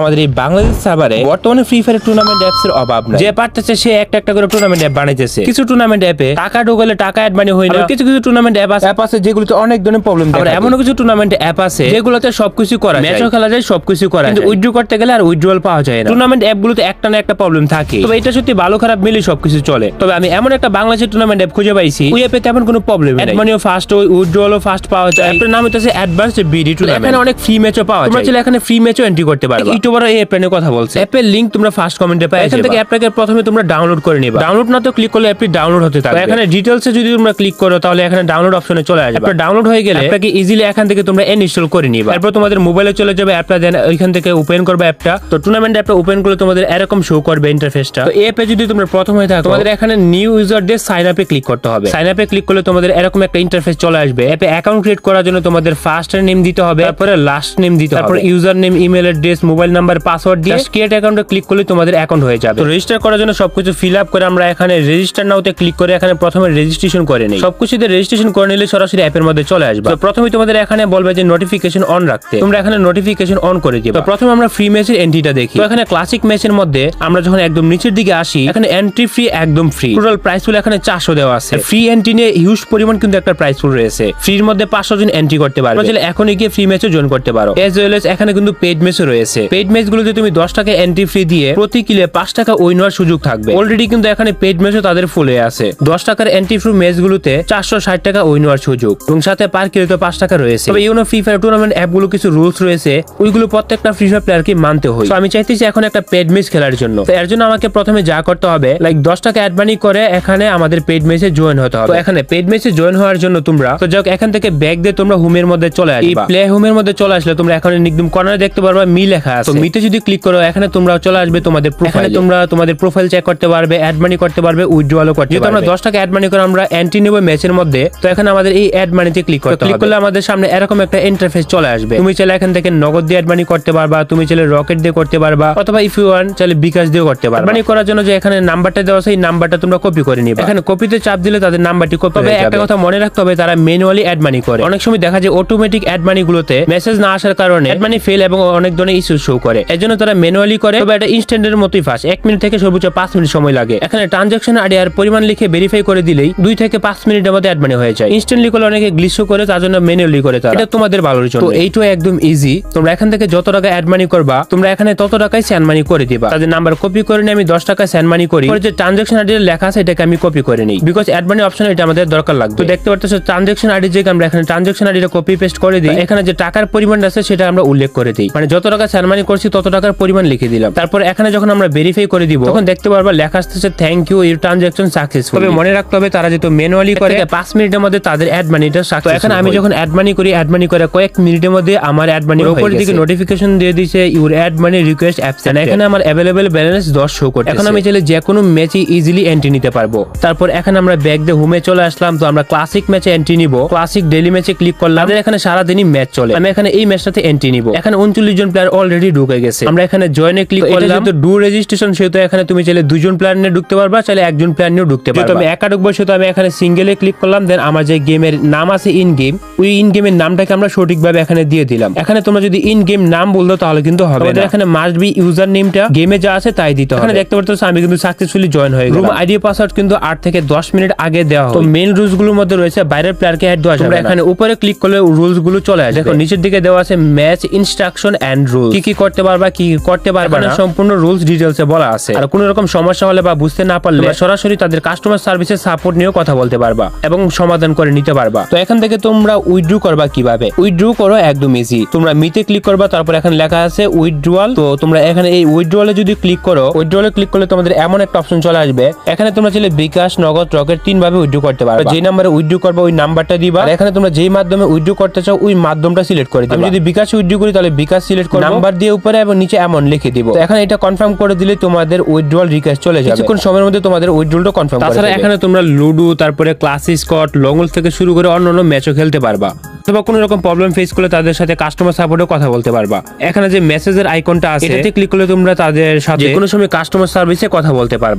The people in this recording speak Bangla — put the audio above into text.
আমাদের এই বাংলাদেশ সার্ভারে বর্তমানে ফ্রি ফায়ার টুর্নামেন্ট অ্যাপস এর অভাব নাই। যে পারতেছে সে একটা একটা করে টুর্নামেন্ট অ্যাপ বানাইতেছে। কিছু টুর্নামেন্ট অ্যাপে টাকা ঢোকালে টাকা অ্যাড মানি হয় না। কিছু কিছু টুর্নামেন্ট অ্যাপ আছে। অ্যাপ আছে যেগুলোতে অনেক ধরনের প্রবলেম আবার এমনও কিছু টুর্নামেন্ট অ্যাপ আছে যেগুলোতে সবকিছু করা যায়। ম্যাচও খেলা যায় সবকিছু করা যায়। কিন্তু উইথড্র করতে গেলে আর উইথড্রল পাওয়া যায় না। টুর্নামেন্ট অ্যাপগুলোতে একটা না একটা প্রবলেম থাকে। তবে এটা সত্যি ভালো খারাপ মিলে সবকিছু চলে। তবে আমি এমন একটা বাংলাদেশের টুর্নামেন্ট অ্যাপ খুঁজে পাইছি। ওই অ্যাপে তেমন কোনো প্রবলেম নেই। মানিও ফাস্ট ওই উইথড্রলও ফাস্ট পাওয়া যায়। অ্যাপের নাম হচ্ছে অ্যাডভান্স বিডি টুর্নামেন্ট এখানে অনেক ফ্রি ম্যাচও পাওয়া যায়। তোমরা চাইলে এখানে ফ্রি ম্যাচও এন্ট্রি করতে পারবে। ইউটিউবার এই কথা বলছে। অ্যাপের লিংক তোমরা ফার্স্ট কমেন্টে পাই এখান থেকে অ্যাপটাকে প্রথমে তোমরা ডাউনলোড করে নিবা। ডাউনলোড না তো ক্লিক করলে অ্যাপটি ডাউনলোড হতে থাকবে। এখানে ডিটেইলসে যদি তোমরা ক্লিক করো তাহলে এখানে ডাউনলোড অপশনে চলে আসবে। অ্যাপটা ডাউনলোড হয়ে গেলে অ্যাপটাকে ইজিলি এখান থেকে তোমরা ইনস্টল করে নিবা। তারপর তোমাদের মোবাইলে চলে যাবে অ্যাপটা দেন ওইখান থেকে ওপেন করবে অ্যাপটা তো টুর্নামেন্ট অ্যাপটা ওপেন করলে তোমাদের এরকম শো করবে ইন্টারফেসটা তো অ্যাপে যদি তোমরা প্রথম হয়ে থাকো তোমাদের এখানে নিউ ইউজার দিয়ে সাইন আপে ক্লিক করতে হবে। সাইন আপে ক্লিক করলে তোমাদের এরকম একটা ইন্টারফেস চলে আসবে। অ্যাপে অ্যাকাউন্ট ক্রিয়েট করার জন্য তোমাদের ফার্স্ট নেম দিতে হবে তারপরে লাস্ট নেম দিতে হবে তারপর user name email address mobile number password দিয়ে ক্রিয়েট অ্যাকাউন্টে ক্লিক করলে তোমাদের অ্যাকাউন্ট হয়ে যাবে। তো রেজিস্টার করার জন্য সবকিছু ফিল আপ করে আমরা এখানে রেজিস্টার নাওতে ক্লিক করে এখানে প্রথমে রেজিস্ট্রেশন করে নিই। সবকিছুতে রেজিস্ট্রেশন করে নিলে সরাসরি অ্যাপের মধ্যে চলে আসবে। তো প্রথমে তোমাদের এখানে বলবে যে নোটিফিকেশন অন রাখতে। তোমরা এখানে নোটিফিকেশন অন করে দিবে। তো প্রথমে আমরা ফ্রি ম্যাচের এন্ট্রিটা দেখি। তো এখানে ক্লাসিক ম্যাচের মধ্যে আমরা যখন একদম নিচের দিকে আসি এখানে এন্ট্রি ফ্রি একদম ফ্রি টোটাল প্রাইস ফুল এখানে চারশো দেওয়া আছে। ফ্রি এন্ট্রি নিয়ে হিউজ পরিমাণ কিন্তু একটা প্রাইস ফুল রয়েছে। ফ্রির মধ্যে পাঁচশো জন এন্ট্রি করতে পারবে। এখনই গিয়ে ফ্রি ম্যাচও জয়েন করতে পারো। এজ ওয়েল এস এখানে কিন্তু পেড ম্যাচও রয়েছে। পেড ম্যাচ গুলোতে তুমি দশ টাকা এন্ট্রি ফ্রি দিয়ে প্রতি কিলে পাঁচ টাকা উইন হওয়ার সুযোগ থাকবে। অলরেডি কিন্তু এখানে পেড ম্যাচও তাদের ফুলে আছে। দশ টাকার এন্ট্রি ফ্রি ম্যাচ গুলোতে চারশো ষাট টাকা উইন হওয়ার সুযোগ। এবং সাথে পার কিলো তো পাঁচ টাকা রয়েছে। তবে ইউনো ফ্রি ফায়ার টুর্নামেন্ট অ্যাপগুলো কিছু রুলস রয়েছে ওইগুলো প্রত্যেকটা ফ্রি ফায়ার প্লেয়ারকে মানতে হয়। তো আমি চাইতেছি এখন একটা পেড ম্যাচ খেলার জন্য। তো এর জন্য আমাকে প্রথমে যা করতে হবে লাইক দশ টাকা অ্যাড মানি করে এখানে আমাদের পেড ম্যাচে জয়েন হতে হবে। তো এখানে পেড ম্যাচে জয়েন হওয়ার জন্য তোমরা তো যাক এখান থেকে ব্যাগ দিয়ে তোমরা হোমের মধ্যে চলে আসবে। প্লে হোমের মধ্যে চলে আসলে তোমরা এখানে একদম কর্নারে দেখতে পারবে মি লেখা আছে। তো মিতে যদি ক্লিক করো এখানে তোমরা চলে আসবে তোমাদের প্রোফাইলে তোমরা তোমাদের প্রোফাইল চেক করতে পারবে অ্যাড মানি করতে পারবে উইথড্রলও করতে পারবে আমরা দশ টাকা অ্যাড মানি করে আমরা এন্ট্রি নেব ম্যাচের মধ্যে তো এখানে আমাদের এই অ্যাড মানিতে ক্লিক করতে ক্লিক করলে আমাদের সামনে এরকম একটা ইন্টারফেস চলে আসবে। তুমি চাইলে এখান থেকে নগদ দিয়ে অ্যাড মানি করতে পারবা তুমি চাইলে রকেট দিয়ে করতে পারবা অথবা ইফ ইউ ওয়ান চাইলে বিকাশ দিয়ে করতে পারবা। মানি করার জন্য যে এখানে নাম্বারটা দেওয়া আছে এই নাম্বারটা তোমরা কপি করে নিবে। এখানে কপিতে চাপ দিলে তাদের নাম্বারটি কপি হবে একটা কথা মনে রাখতে হবে তারা ম্যানুয়ালি অ্যাড মানি করে। অনেক সময় দেখা যায় অটোমেটিক অ্যাড মানি গুলোতে মেসেজ না আসার কারণে অ্যাড মানি ফেল এবং অনেক ধরনের ইস্যু শো করে। এর জন্য তারা ম্যানুয়ালি করে, তবে এটা ইনস্ট্যান্টের মতোই ফাস্ট এক মিনিট থেকে সর্বোচ্চ পাঁচ মিনিট সময় লাগে। এখানে ট্রানজাকশন আইডি আর পরিমাণ লিখে ভেরিফাই করে দিলেই দুই থেকে পাঁচ মিনিটের মধ্যে অ্যাড মানি হয়ে যায়। ইনস্ট্যান্টলি করলে অনেকে গ্লিশও করে, তার জন্য ম্যানুয়ালি করে তারা। এটা তোমাদের ভালোর জন্য। তো এইটাও একদম ইজি তোমরা এখান থেকে যত টাকা অ্যাড মানি করবা, তোমরা এখানে তত টাকায় স্যান মানি করে দিবা। তাদের নাম্বার কপি করে নিয়ে আমি দশ টাকা স্যান মানি করি। যে ট্রানজাকশন আইডি লেখা আছে, এটাকে আমি কপি করে নিই। বিকজ অ্যাড মানি অপশন এটা আমাদের দরকার লাগবে। তো দেখতে পাচ্ছ ট্রানজাকশন আইডি যে আমরা এখানে ট্রানজাকশন আইডিটা কপি পেস্ট করে দিই, এখানে যে টাকার পরিমাণ আছে, সেটা আমরা উল্লেখ করে দিই। মানে যত টাকা স্যান মানি করছি তত টাকার পরিমাণ লিখে দিলাম। তারপর এখানে যখন আমরা ভেরিফাই করে দিব তখন দেখতে পারবা লেখা আসতেছে thank you your transaction successful তবে মনে রাখতে হবে তারা যেহেতু ম্যানুয়ালি করে পাঁচ মিনিটের মধ্যে তাদের অ্যাড মানিটা সাকসেস এখানে আমি যখন অ্যাড মানি করি অ্যাড মানি করে কয়েক মিনিটের মধ্যে আমার অ্যাড মানি উপরের দিকে নোটিফিকেশন দিয়ে দিছে ইউর অ্যাড মানি রিকোয়েস্ট অ্যাপসেন্ট এখানে আমার অ্যাভেলেবল ব্যালেন্স দশ শো করতে এখন আমি চাইলে যে কোনো ম্যাচে ইজিলি এন্ট্রি নিতে পারব। তারপর এখানে আমরা ব্যাগ দিয়ে হোমে চলে আসলাম তো আমরা ক্লাসিক ম্যাচে এন্ট্রি নিব। ক্লাসিক ডেলি ম্যাচে ক্লিক করলাম। এখানে সারাদিনই ম্যাচ চলে। আমি এখানে এই ম্যাচটাতে এন্ট্রি নিব। এখানে উনচল্লিশ জন প্লেয়ার অলরেডি ঢুকে গেছে। আমরা এখানে জয়েনে ক্লিক করলাম। যেহেতু ডু রেজিস্ট্রেশন সেহেতু এখানে তুমি চাইলে দুজন প্লেয়ার নিয়ে ঢুকতে পারবা চাইলে একজন প্লেয়ার নিয়েও ঢুকতে পারবা। আমি একা ঢুকবো সেহেতু আমি এখানে সিঙ্গেলে ক্লিক করলাম দেন আমার যে গেমের নাম আছে ইন গেম ওই ইন গেমের নামটাকে আমরা সঠিকভাবে এখানে দিয়ে দিলাম। এখানে তোমরা যদি ইন গেম নাম বলতো তাহলে কিন্তু হবে না। এখানে মাস্ট বি ইউজার নেমটা গেমে যা আছে তাই দিতে হবে। এখানে দেখতে পাচ্ছ আমি কিন্তু সাকসেসফুলি জয়েন হয়ে গেলাম। আইডি পাসওয়ার্ড কিন্তু আট থেকে দশ মিনিট আগে দেওয়া হয় তো মেইন রুলসগুলোর মধ্যে রয়েছে বাইরের প্লেয়ারকে অ্যাড দেওয়া যাবে। এখানে উপরে ক্লিক করলে রুলসগুলো চলে আসবে। দেখো নিচের দিকে দেওয়া আছে ম্যাচ ইনস্ট্রাকশন এন্ড রুল কি কি করতে পারবা কি করতে পারবা না সম্পূর্ণ রুলস ডিটেলসে বলা আছে। আর কোনো রকম সমস্যা হলে বা বুঝতে না পারলে সরাসরি তাদের কাস্টমার সার্ভিসের সাপোর্ট নিয়েও কথা বলতে পারবা এবং সমাধান করে নিতে পারবা। তো এখান থেকে তোমরা উইথড্রু করবা কীভাবে? উইথড্রু করো একদম ইজি তোমরা মিতে ক্লিক করবা তারপর এখানে লেখা আছে উইথড্রুয়াল তো তোমরা এখানে এই উইথড্রুয়ালে যদি ক্লিক করো উইথড্রুয়ালে ক্লিক করলে তোমাদের এমন একটা অপশন চলে আসবে। এখানে তোমরা চাইলে বিকাশ নগদ রকেট তিন ভাবে উইথড্রু করতে পারবে। যে নাম্বারে উইথড্রু করবে ওই নাম্বারটা দিবা। আর এখানে তোমরা যেই মাধ্যমে উইথড্রু করতে চাও ওই মাধ্যমটা সিলেক্ট করে দিবা। যদি বিকাশ উইথড্রু করি তাহলে বিকাশ সিলেক্ট করব। নাম্বার দিয়ে উপরে এবং নিচে এমন লিখে দিব। এখন এটা কনফার্ম করে দিলে তোমাদের উইথড্রল রিকোয়েস্ট চলে যাবে। কিছুক্ষণ সময়ের মধ্যে তোমাদের উইথড্রলটা কনফার্ম তাছাড়া এখানে তোমরা লুডো তারপরে ক্লাসি স্কট লঙ্গল থেকে শুরু করে অন্য অন্য ম্যাচও খেলতে পারবা। অথবা কোনো রকম প্রবলেম ফেস করলে তাদের সাথে কাস্টমার সাপোর্টে কথা বলতে পারবা। এখানে যে মেসেজের আইকনটা আছে এটাতে ক্লিক করলে তোমরা তাদের সাথে কোনো সময় কাস্টমার সার্ভিসে কথা বলতে পারবা।